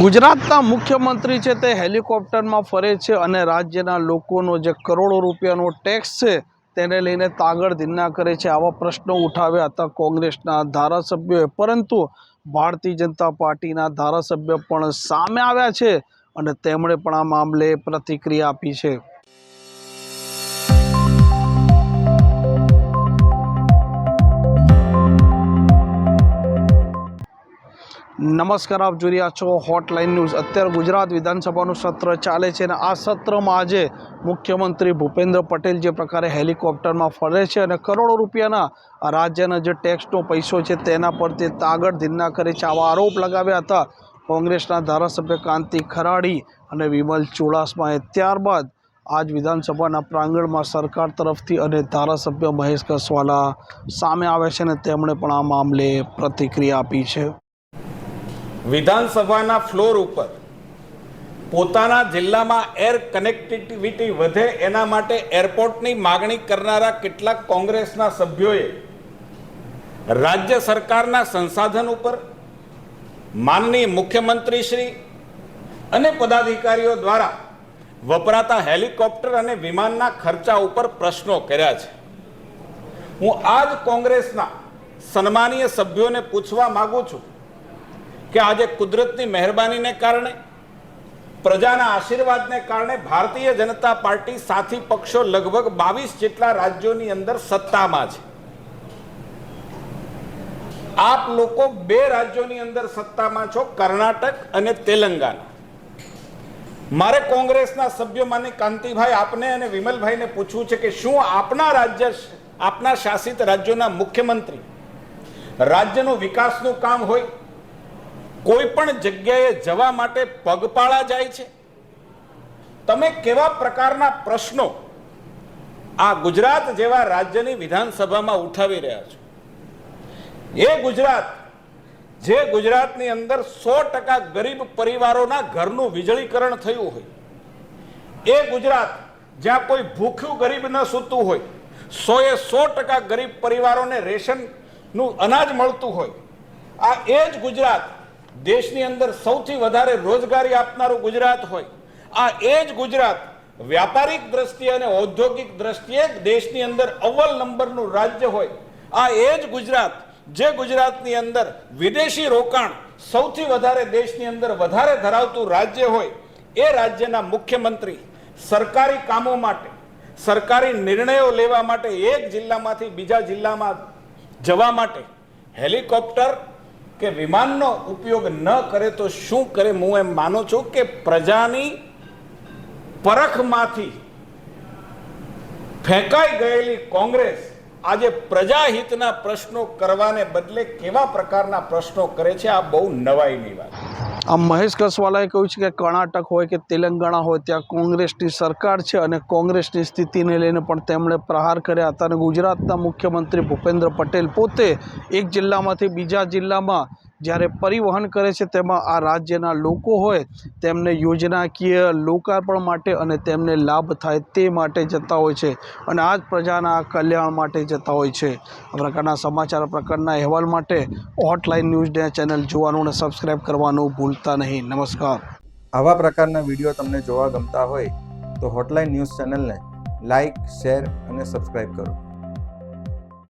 ગુજરાતના મુખ્યમંત્રી છે તે હેલિકોપ્ટરમાં ફરે છે અને રાજ્યના લોકોનો જે કરોડો રૂપિયાનો ટેક્સ છે તેને લઈને તાગડ ધીન્ના કરે છે. આવા પ્રશ્નો ઉઠાવ્યા હતા કોંગ્રેસના ધારાસભ્યોએ. પરંતુ ભારતીય જનતા પાર્ટીના ધારાસભ્ય પણ સામે આવ્યા છે અને તેમણે પણ આ મામલે પ્રતિક્રિયા આપી છે. નમસ્કાર, આપ જોઈ રહ્યા છો હોટલાઇન ન્યૂઝ અત્યારે ગુજરાત વિધાનસભાનું સત્ર ચાલે છે અને આ સત્રમાં આજે મુખ્યમંત્રી ભૂપેન્દ્ર પટેલ જે પ્રકારે હેલિકોપ્ટરમાં ફરે છે અને કરોડો રૂપિયાના રાજ્યના જે ટેક્સનો પૈસો છે તેના પર તે તાગડ ધીન્ના કરે છે. આવા આરોપ લગાવ્યા હતા કોંગ્રેસના ધારાસભ્ય કાંતિ ખરાડી અને વિમલ ચુડાસમાએ. ત્યારબાદ આજ વિધાનસભાના પ્રાંગણમાં સરકાર તરફથી અને ધારાસભ્ય મહેશ કસવાલા સામે આવે છે અને તેમણે પણ આ મામલે પ્રતિક્રિયા આપી છે. વિધાનસભાના ફ્લોર ઉપર પોતાના જિલ્લામાં એર કનેક્ટિવિટી વધે એના માટે એરપોર્ટની માગણી કરનારા કેટલાક કોંગ્રેસના સભ્યોએ રાજ્ય સરકારના સંસાધન ઉપર માનનીય મુખ્યમંત્રી શ્રી અને પદાધિકારીઓ દ્વારા વપરાતા હેલિકોપ્ટર અને વિમાનના ખર્ચા ઉપર પ્રશ્નો કર્યા છે. હું આજ કોંગ્રેસના સન્માનીય સભ્યોને પૂછવા માગું છું કે આજે કુદરતની મહેરબાનીને કારણે, પ્રજાના આશીર્વાદને કારણે ભારતીય જનતા પાર્ટી સાથી પક્ષો લગભગ બાવીસ જેટલા રાજ્યોની અંદર સત્તામાં છે. આપ લોકો બે રાજ્યોની અંદર સત્તામાં છો, કર્ણાટક અને તેલંગાના મારે કોંગ્રેસના સભ્યો કાંતિભાઈ આપને અને વિમલભાઈને પૂછવું છે કે શું આપના રાજ્ય, આપના શાસિત રાજ્યોના મુખ્યમંત્રી રાજ્યનું વિકાસનું કામ હોય કોઈ પણ જગ્યાએ જવા માટે પગપાળા જાય છે? તમે કેવા પ્રકારના પ્રશ્નો આ ગુજરાત જેવા રાજ્યની વિધાનસભામાં ઉઠાવી રહ્યા છો? એ ગુજરાત, જે ગુજરાતની અંદર સો ટકા ગરીબ પરિવારોના ઘરનું વીજળીકરણ થયું હોય, એ ગુજરાત જ્યાં કોઈ ભૂખ્યું ગરીબ ન સૂતું હોય સો એ સો ટકા ગરીબ પરિવારોને રેશનનું અનાજ મળતું હોય, આ એ જ ગુજરાત દેશની અંદર સૌથી વધારે રોજગારી આપનારું ગુજરાત હોય. આ એ જ ગુજરાત વ્યાપારિક દ્રષ્ટિએ અને ઔદ્યોગિક દ્રષ્ટિએ દેશની અંદર અવ્વલ નંબરનું રાજ્ય હોય. આ એ જ ગુજરાત જે ગુજરાતની અંદર વિદેશી રોકાણ સૌથી વધારે દેશની અંદર વધારે ધરાવતું રાજ્ય હોય, એ રાજ્યના મુખ્યમંત્રી સરકારી કામો માટે, સરકારી નિર્ણયો લેવા માટે એક જિલ્લામાંથી બીજા જિલ્લામાં જવા માટે હેલિકોપ્ટર કે વિમાનનો ઉપયોગ ન કરે તો શું કરે? હું એમ માનું છું કે પ્રજાની પરખમાંથી ફેંકાઈ ગયેલી કોંગ્રેસ આજે પ્રજાહિતના પ્રશ્નો કરવાને બદલે કેવા પ્રકારના પ્રશ્નો કરે છે, આ બહુ નવાઈની વાત આ મહેશ કસવાલાએ કહ્યું છે કે કર્ણાટક હોય કે તેલંગાણા હોય, ત્યાં કોંગ્રેસની સરકાર છે અને કોંગ્રેસની સ્થિતિને લઈને પણ તેમણે પ્રહાર કર્યા હતા અને ગુજરાતના મુખ્યમંત્રી ભૂપેન્દ્ર પટેલ પોતે એક જિલ્લામાંથી બીજા જિલ્લામાં જ્યારે પરિવહન કરે છે, તેમાં આ રાજ્યના લોકો હોય, તેમને યોજનાકીય લોકાર્પણ માટે અને તેમને લાભ થાય તે માટે જતા હોય છે અને આ જ પ્રજાના કલ્યાણ માટે જતા હોય છે. આ પ્રકારના સમાચાર પ્રકારના અહેવાલ માટે હોટલાઇન ન્યૂઝ ચેનલ જોવાનું અને સબસ્ક્રાઈબ કરવાનું ભૂલતા નહીં. નમસ્કાર. આવા પ્રકારના વીડિયો તમને જોવા ગમતા હોય તો હોટલાઇન ન્યૂઝ ચેનલને લાઇક, શેર અને સબસ્ક્રાઈબ કરો.